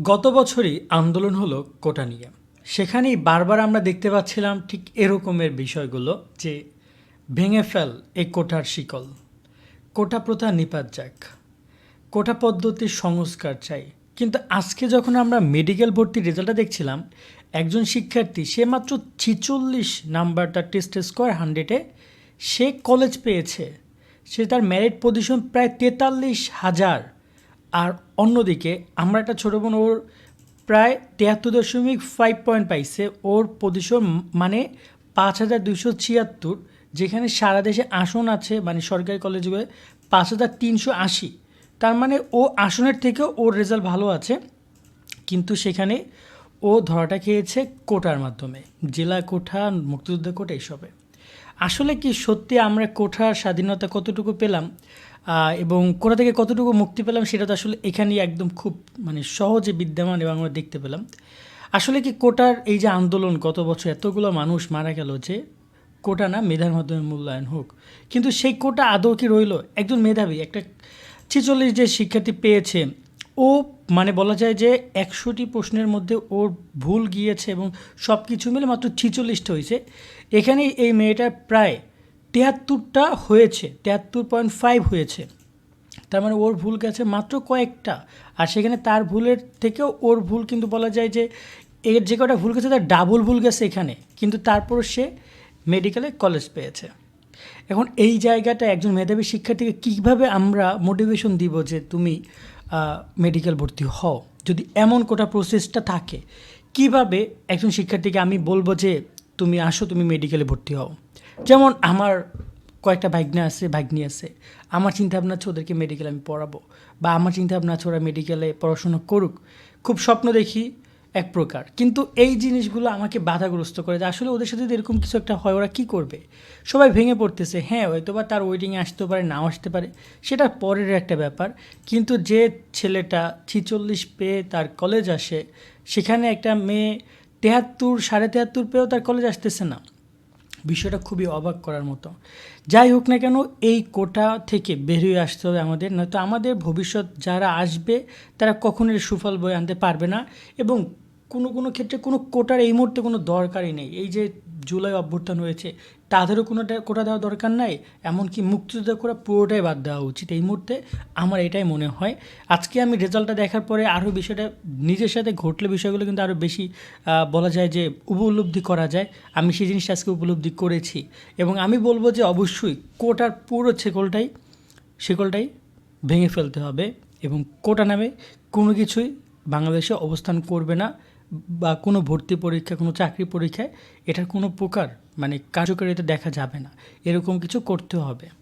গত বছরই আন্দোলন হলো কোটা নিয়ে। সেখানেই বারবার আমরা দেখতে পাচ্ছিলাম ঠিক এরকমের বিষয়গুলো যে ভেঙে ফেল এই কোটার শিকল। কোটা প্রথা নিপাত যাক। কোটা পদ্ধতির সংস্কার চাই। কিন্তু আজকে যখন আমরা মেডিকেল ভর্তির রেজাল্টটা দেখছিলাম, একজন শিক্ষার্থী, সে মাত্র ছিচল্লিশ নাম্বার তার টেস্ট স্কোয়ার হান্ড্রেডে সে কলেজ পেয়েছে। সে তার ম্যারিট পজিশন প্রায় তেতাল্লিশ হাজার আর অন্যদিকে আমরা একটা ছোটো বোন, ওর প্রায় তিয়াত্তর দশমিক ফাইভ পয়েন্ট পাইছে। ওর পজিশন মানে পাঁচ হাজার দুশো ছিয়াত্তর, যেখানে সারা দেশে আসন আছে মানে সরকারি কলেজগুলো পাঁচ হাজার তিনশো আশি। তার মানে ও আসনের থেকেও ওর রেজাল্ট ভালো আছে। কিন্তু সেখানে ও ধরাটা খেয়েছে কোটার মাধ্যমে, জেলা কোঠা, মুক্তিযুদ্ধ কোটা এইসবে। আসলে কি সত্যি আমরা কোঠার স্বাধীনতা কতটুকু পেলাম? এবং কোথা থেকে কতটুকু মুক্তি পেলাম সেটা তো আসলে এখানেই একদম খুব মানে সহজে বিদ্যমান এবং আমরা দেখতে পেলাম। আসলে কি কোটার এই যে আন্দোলন গত বছর এতগুলো মানুষ মারা গেল যে কোটা না মেধার মাধ্যমে মূল্যায়ন হোক, কিন্তু সেই কোটা আদৌ কি রইল? একজন মেধাবী, একটা ছেচল্লিশ যে শিক্ষার্থী পেয়েছে, ও মানে বলা যায় যে একশোটি প্রশ্নের মধ্যে ওর ভুল গিয়েছে এবং সব কিছু মিলে মাত্র ছিচল্লিশটা হয়েছে। এখানে এই মেয়েটার প্রায় তিয়াত্তরটা হয়েছে, তিয়াত্তর পয়েন্ট ফাইভ হয়েছে। তার মানে ওর ভুল গেছে মাত্র কয়েকটা। আর সেখানে তার ভুলের থেকেও ওর ভুল কিন্তু বলা যায় যে, এর যে কটা ভুল গেছে তার ডাবল ভুল গেছে এখানে। কিন্তু তারপর সে মেডিকেলে কলেজ পেয়েছে। এখন এই জায়গাটা একজন মেধাবী শিক্ষার্থীকে কীভাবে আমরা মোটিভেশন দিব যে তুমি মেডিকেল ভর্তি হও? যদি এমন কোটা প্রসেসটা থাকে, কীভাবে একজন শিক্ষার্থীকে আমি বলব যে তুমি আসো, তুমি মেডিকেলে ভর্তি হও। যেমন আমার কয়েকটা ভাগ্নে আছে, ভাগ্নি আছে। আমার চিন্তা ভাবনা আছে ওদেরকে মেডিকেলে আমি পড়াবো। বা আমার চিন্তা ভাবনা আছে ওরা মেডিকেলে পড়াশোনা করুক। খুব স্বপ্ন দেখি এক প্রকার। কিন্তু এই জিনিসগুলো আমাকে বাধাগ্রস্ত করে যে আসলে ওদের সাথে এরকম কিছু একটা হয়, ওরা কী করবে? সবাই ভেঙে পড়তেছে। হ্যাঁ হয়তো বা তার ওয়েটিংয়ে আসতে পারে, নাও আসতে পারে। সেটা পরের একটা ব্যাপার। কিন্তু যে ছেলেটা ছিচল্লিশ পেয়ে তার কলেজ আসে, সেখানে একটা মেয়ে তেহাত্তর, সাড়ে তেহাত্তর পেয়েও তার কলেজ আসতেছে না। বিষয়টা খুবই অবাক করার মতো। যাই হোক না কেন, এই কোটা থেকে বেরিয়ে আসতে হবে আমাদের, নয়তো আমাদের ভবিষ্যৎ যারা আসবে, তারা কখনোই সুফল বয়ে আনতে পারবে না। এবং কোনো কোনো ক্ষেত্রে কোনো কোটার এই মুহূর্তে কোনো দরকারই নেই। এই যে জুলাই অভ্যুত্থান হয়েছে, তাদেরও কোনো কোটা দেওয়া দরকার নাই, এমনকি মুক্তিযুদ্ধ করা পুরোটাই বাদ দেওয়া উচিত। এই মুহূর্তে আমার এটাই মনে হয়। আজকে আমি রেজাল্টটা দেখার পরে আরও বিষয়টা, নিজের সাথে ঘটলে বিষয়গুলো কিন্তু আরও বেশি বলা যায় যে উপলব্ধি করা যায়। আমি সেই জিনিসটা আজকে উপলব্ধি করেছি। এবং আমি বলব যে অবশ্যই কোটার পুরো ছেকলটাই শেকলটাই ভেঙে ফেলতে হবে এবং কোটা নামে কোনো কিছুই বাংলাদেশে অবস্থান করবে না। বা কোনো ভর্তি পরীক্ষা, কোনো চাকরি পরীক্ষায় এটার কোনো প্রকার মানে কার্যকারিতা দেখা যাবে না। এরকম কিছু করতে হবে।